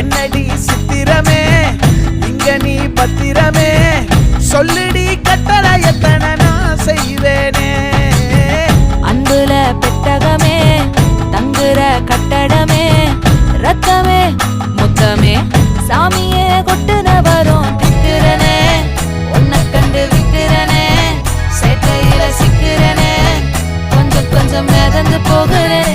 என்னடி சித்திரமே? இங்க நீ பத்திரமே? சொல்லுடி கட்டளை எத்தனை நான் செய்வேனே. அன்புல பெட்டகமே தங்குற கட்டடமே ரத்தமே முத்தமே சாமியே கொட்டுன வரும் திக்கிறனே உன்னை கண்டு விக்கிறனே சேட்டையில சிக்கிறனே. கொஞ்சம் கொஞ்சம் மிதந்து போகிறேன்.